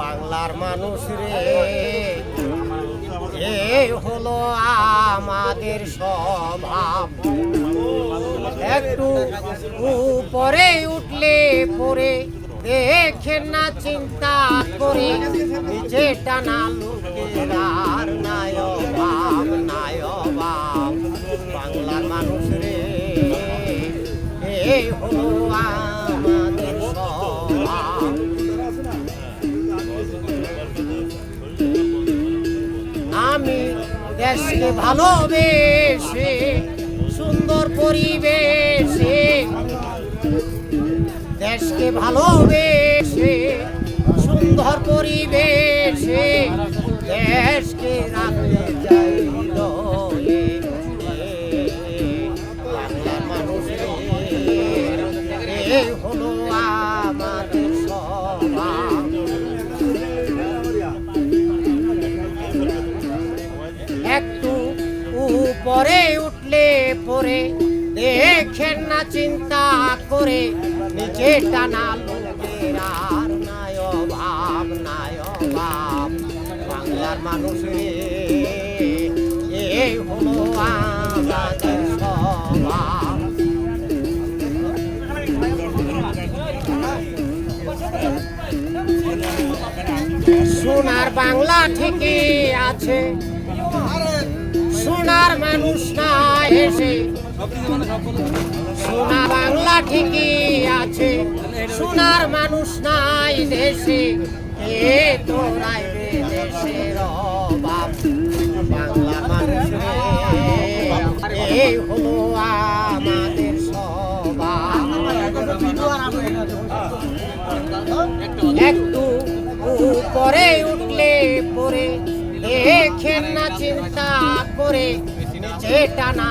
বাংলার মানুষ রে। এই হলো আমাদের স্বভাব। একটু উপরে উঠলে পরে দেখেন না চিন্তা করে। নিচে টানা লোকের আর নাই অভাব নাই অভাব। বাংলার মানুষ রে এই হলো দেশকে ভালোবেসে সুন্দর পরিবেশে। দেশকে ভালোবেসে সুন্দর পরিবেশে। দেশকে রাখতে দেখেন না চিন্তা করে নিচে টানা লোকের আর নাই অভাব নাই অভাব। বাংলার মানুষ এই হলো আমাদের স্বভাব। সোনার বাংলা থেকে আছে, সোনার মানুষ না এসে সোনা বাংলা ঠিকই আছে, সোনার মানুষ নাই দেশে এ তোরাই দেশের অভাব? বাংলা মানুষ এই হলো আমাদের একটু উপরে উঠলে পরে, দেখেন না চিন্তা করে, নিচে টানা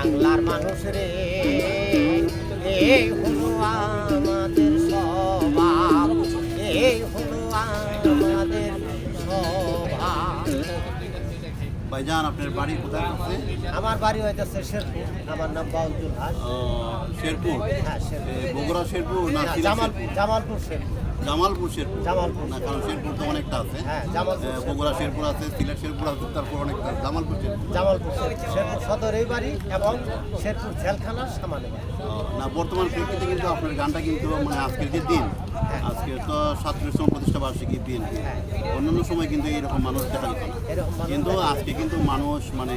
বাংলার মানুষ রে। এই হলো আমাদের স্বভাব। এই হলো আমাদের স্বভাব। ভাইজান আপনার বাড়ি কোথায় করছে আমার বাড়ি হইতেছে শেরপুর। আমার নাম বাউল হাস। শেরপুর? হ্যাঁ শেরপুর। বগুড়া শেরপুর না না, সিলেট জামাল জামালপুর শেরপুর। জামালপুর শেরপুর। জামালপুর। না কারণ শেরপুর তো অনেকটা আছে। হ্যাঁ জামালপুর বগুড়া শেরপুর আছে সিলেট শেরপুর আছে তারপর অনেকটা জামালপুর শেরপুর। জামালপুর শেরপুর। শেরপুর সদরেই বাড়ি এবং শেরপুর সামানে। না বর্তমান প্রেক্ষিতে কিন্তু আপনার গানটা কিন্তু মানে আজকের যে দিন হ্যাঁ। আজকে তো সাতত্রিশতম প্রতিষ্ঠা বার্ষিকী বিএনপি হ্যাঁ। অন্যান্য সময় কিন্তু এরকম মানুষ দেখা যেত না। কিন্তু আজকে কিন্তু মানুষ মানে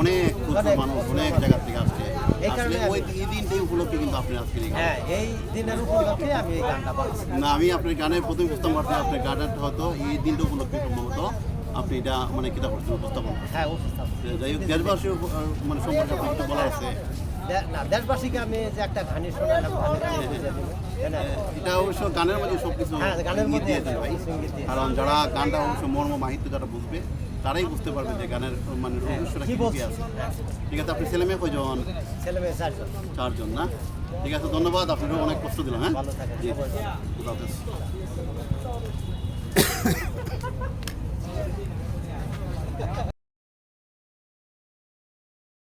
অনেক অনেক, মানুষ অনেক জায়গা থেকে আসছে। এই কারণে ওই দিনটাই উপলক্ষে কিন্তু আপনি আজকে হ্যাঁ এই দিনের উপলক্ষে আমি এই গানটা পাচ্ছি না আমি আপনার গানের প্রথম বুঝতাম আপনার গানটা হয়তো এই দিনটা উপলক্ষে সম্ভবত আপনি এটা মানে কিতা করছেন উপস্থাপন হ্যাঁ উপস্থাপন। যাই হোক আহ, মানে সম্পর্কে আপনি কিছু বলার আছে? না দেশবাসীকে আমি যে একটা শোনালাম না? এটা অবশ্য গানের মধ্যে সব কিছু হ্যাঁ গানের মধ্যে ভাই কারণ যারা গানটা অবশ্য মর্ম মাহিত্য যারা বুঝবে তারাই বুঝতে পারবে যে গানের মানে রহস্যটা কি আছে। ঠিক আছে আপনি ছেলে মেয়ে কয়জন? ছেলে মেয়ে চারজন। চারজন না? ঠিক আছে ধন্যবাদ আপনাকে অনেক কষ্ট দিলাম হ্যাঁ? ভালো থাকেন জি। খুদা হাফেজ।